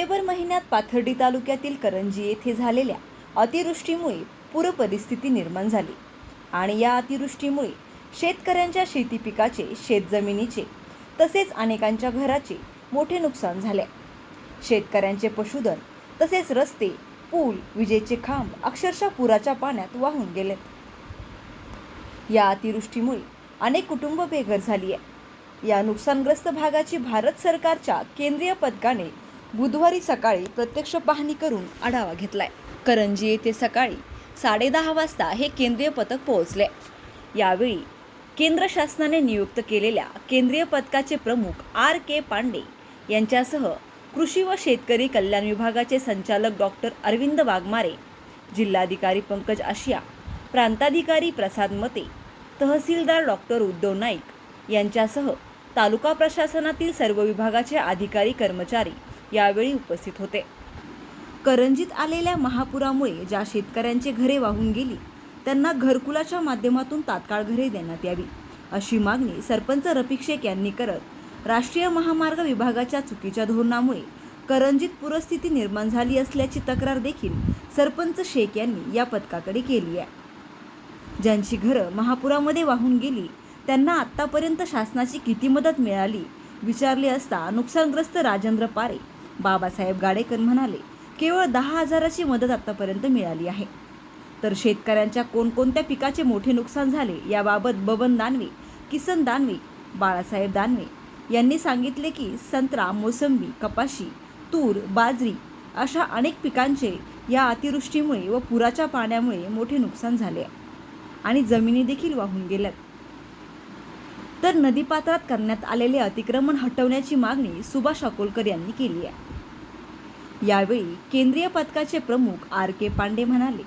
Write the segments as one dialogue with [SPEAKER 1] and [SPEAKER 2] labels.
[SPEAKER 1] September महिन्यात पाथर्डी तालुक्यातील करंजी येथे झालेल्या अतिवृष्टीमुळे पूर परिस्थिती निर्माण झाली. आणि या अतिवृष्टीमुळे शेतकऱ्यांच्या शेती पिकाचे शेतजमिनीचे तसेच अनेकांच्या घराचे मोठे नुकसान झाले. शेतकऱ्यांचे पशुधन तसेच रस्ते पूल विजेचे खांब अक्षरशः पुराच्या पाण्यात वाहून गेलेत या अतिवृष्टीमुळे अनेक कुटुंब बेघर झाली आहे. या नुकसानग्रस्त भागाची भारत सरकारच्या केंद्रीय पथकाने बुधवारी सकाळी प्रत्यक्ष पाहणी करून आढावा घेतलाय. करंजी येथे सकाळी साडेदहा वाजता हे केंद्रीय पथक पोहोचले. यावेळी केंद्र शासनाने नियुक्त केलेल्या केंद्रीय पथकाचे प्रमुख आर के पांडे यांच्यासह कृषी व शेतकरी कल्याण विभागाचे संचालक डॉक्टर अरविंद वाघमारे जिल्हाधिकारी पंकज आशिया प्रांताधिकारी प्रसाद मते तहसीलदार डॉक्टर उद्धव नाईक यांच्यासह तालुका प्रशासनातील सर्व विभागाचे अधिकारी कर्मचारी यावेळी उपस्थित होते. करंजीत आलेल्या महापुरामुळे ज्या शेतकऱ्यांची घरे वाहून गेली त्यांना घरकुलाच्या माध्यमातून तात्काळ घरे देण्यात यावी अशी मागणी सरपंच रफिक शेख यांनी करत राष्ट्रीय महामार्ग विभागाच्या चुकीच्या धोरणामुळे करंजीत पूरस्थिती निर्माण झाली असल्याची तक्रार देखील सरपंच शेख यांनी या पथकाकडे केली आहे. ज्यांची घरं महापुरामध्ये वाहून गेली त्यांना आत्तापर्यंत शासनाची किती मदत मिळाली विचारले असता नुकसानग्रस्त राजेंद्र पारे बाबासाहेब गाडेकर म्हणाले केवळ दहा हजाराची मदत आत्तापर्यंत मिळाली आहे. तर शेतकऱ्यांच्या कोणकोणत्या पिकाचे मोठे नुकसान झाले याबाबत बबन दानवे किसन दानवे बाळासाहेब दानवे यांनी सांगितले की संत्रा मोसंबी कपाशी तूर बाजरी अशा अनेक पिकांचे या अतिवृष्टीमुळे व पुराच्या पाण्यामुळे मोठे नुकसान झाले आणि जमिनी देखील वाहून गेल्यात. तर नदीपात्रात करण्यात आलेले अतिक्रमण हटवण्याची मागणी सुभाष अकोलकर यांनी केली आहे. यावेळी केंद्रीय पथकाचे प्रमुख आर के पांडे म्हणाले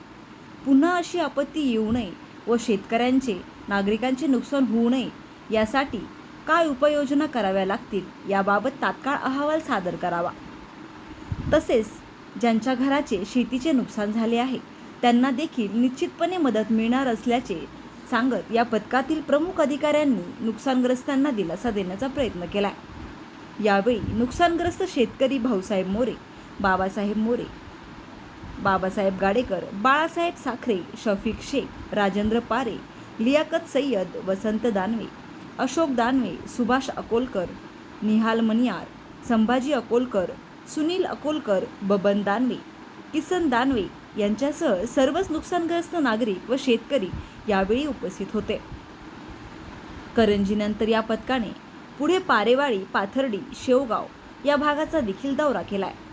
[SPEAKER 1] पुन्हा अशी आपत्ती येऊ नये व शेतकऱ्यांचे नागरिकांचे नुकसान होऊ नये यासाठी काय उपाययोजना कराव्या लागतील याबाबत तात्काळ अहवाल सादर करावा. तसेच ज्यांच्या घराचे शेतीचे नुकसान झाले आहे त्यांना देखील निश्चितपणे मदत मिळणार असल्याचे सांगत या पथकातील प्रमुख अधिकाऱ्यांनी नुकसानग्रस्तांना दिलासा देण्याचा प्रयत्न केला यावेळी नुकसानग्रस्त शेतकरी भाऊसाहेब मोरे बाबासाहेब मोरे बाबासाहेब गाडेकर बाळासाहेब साखरे शफिक शेख राजेंद्र पारे लियाकत सय्यद वसंत दानवे अशोक दानवे सुभाष अकोलकर निहाल मनियार संभाजी अकोलकर सुनील अकोलकर बबन दानवे किसन दानवे यांच्यासह सर्वच नुकसानग्रस्त नागरिक व शेतकरी यावेळी उपस्थित होते. करंजीनंतर या पथकाने पुढे पारेवाडी पाथर्डी शेवगाव या भागाचा देखील दौरा केला आहे